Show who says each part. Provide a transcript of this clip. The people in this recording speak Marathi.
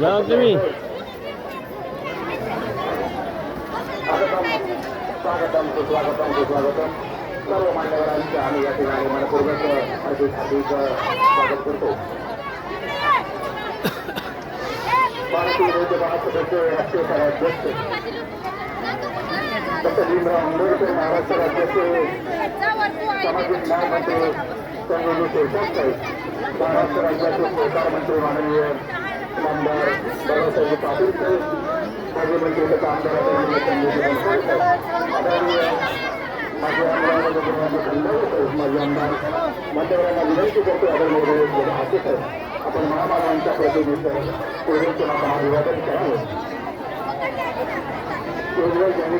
Speaker 1: जा तुम्ही.
Speaker 2: स्वागतम सुस्वागतम सुस्वागतम सर्व मान्यवरांचे आम्ही या ठिकाणी मनपूर्वक हार्दिक हार्दिक स्वागत करतो भारतीय विरोधी महासभेचे राष्ट्रीय कार्याध्यक्ष डॉक्टर भीमराव आंबेडकर महाराष्ट्र राज्याचे सामाजिक न्याय मंत्री संजय शिरसाट महाराष्ट्र राज्याचे सहकार मंत्री माननीय आमदार बाबासाहेब पाटील साहेब. माजी मंत्री तथा आमदार आदरणीय संजय बनसोड साहेब. आदरणीय माजी आमदार साहेब. माजी आमदार मान्यवरांना विनंती करतो आदरणीय रवींद्र साहेब. आपण महामानवांच्या प्रतिनिधीचं पूर्वीचं नाव अभिवादन करावं. योजना त्यांनी